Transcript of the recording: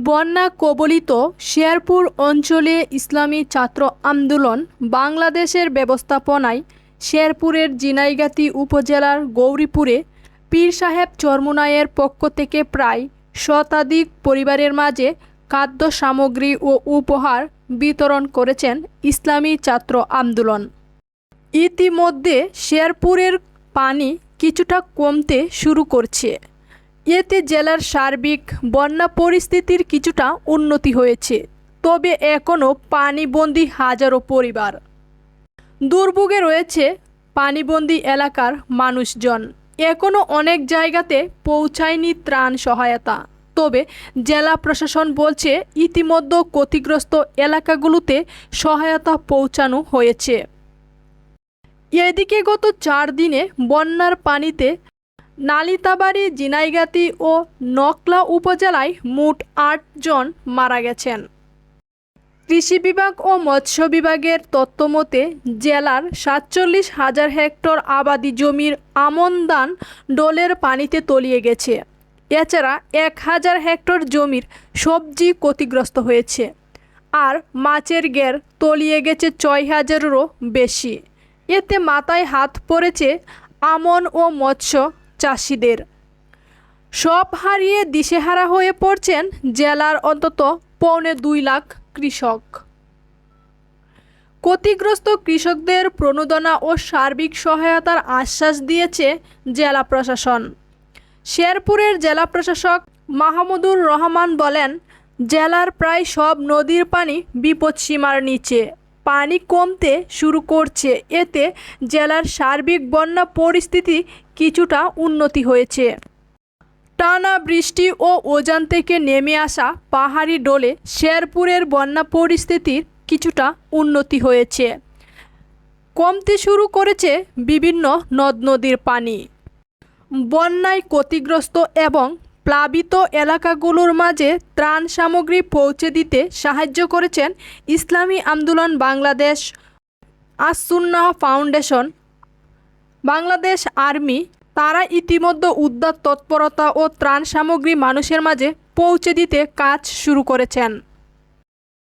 বন্যা কবলিত শেরপুর অঞ্চলে ইসলামী ছাত্র আন্দোলন বাংলাদেশের ব্যবস্থাপনায় শেরপুরের জিনাইগাতি উপজেলার গৌরীপুরে পীর সাহেব চরমুনায়ের পক্ষ থেকে প্রায় শতাধিক পরিবারের মাঝে খাদ্য সামগ্রী ও উপহার বিতরণ করেছেন ইসলামী ছাত্র আন্দোলন। ইতিমধ্যে শেরপুরের পানি কিছুটা কমতে শুরু করছে। এতে জেলার সার্বিক বন্যা পরিস্থিতির কিছুটা উন্নতি হয়েছে, তবে এখনও পানিবন্দী হাজারো পরিবার। দুর্ভোগে রয়েছে পানিবন্দী এলাকার মানুষজন। এখনও অনেক জায়গাতে পৌঁছায়নি ত্রাণ সহায়তা। তবে জেলা প্রশাসন বলছে, ইতিমধ্যে ক্ষতিগ্রস্ত এলাকাগুলোতে সহায়তা পৌঁছানো হয়েছে। এদিকে গত চার দিনে বন্যার পানিতে নালিতাবাড়ি, জিনাইগাতি ও নকলা উপজেলায় মোট আটজন মারা গেছেন। কৃষি বিভাগ ও মৎস্য বিভাগের তথ্যমতে, জেলার সাতচল্লিশ হাজার হেক্টর আবাদি জমির আমন ধান ডোলের পানিতে তলিয়ে গেছে। এছাড়া এক হাজার হেক্টর জমির সবজি ক্ষতিগ্রস্ত হয়েছে। আর মাছের গের তলিয়ে গেছে ছয় হাজারেরও বেশি। এতে মাথায় হাত পড়েছে আমন ও মৎস্য চাষিদের। সব হারিয়ে দিশেহারা হয়ে পড়ছেন জেলার অন্তত পৌনে দুই লাখ কৃষক। ক্ষতিগ্রস্ত কৃষকদের প্রণোদনা ও সার্বিক সহায়তার আশ্বাস দিয়েছে জেলা প্রশাসন। শেরপুরের জেলা প্রশাসক মাহমুদুর রহমান বলেন, জেলার প্রায় সব নদীর পানি বিপদসীমার নিচে। পানি কমতে শুরু করছে। এতে জেলার সার্বিক বন্যা পরিস্থিতি কিছুটা উন্নতি হয়েছে। টানা বৃষ্টি ও ওজান থেকে নেমে আসা পাহাড়ি ডোলে শেরপুরের বন্যা পরিস্থিতির কিছুটা উন্নতি হয়েছে। কমতে শুরু করেছে বিভিন্ন নদ নদীর পানি। বন্যায় ক্ষতিগ্রস্ত এবং প্লাবিত এলাকাগুলোর মাঝে ত্রাণ সামগ্রী পৌঁছে দিতে সাহায্য করেছেন ইসলামী আন্দোলন বাংলাদেশ আসুন্না ফাউন্ডেশন। বাংলাদেশ আর্মি তারা ইতিমধ্যে উদ্ধার তৎপরতা ও ত্রাণ সামগ্রী মানুষের মাঝে পৌঁছে দিতে কাজ শুরু করেছেন।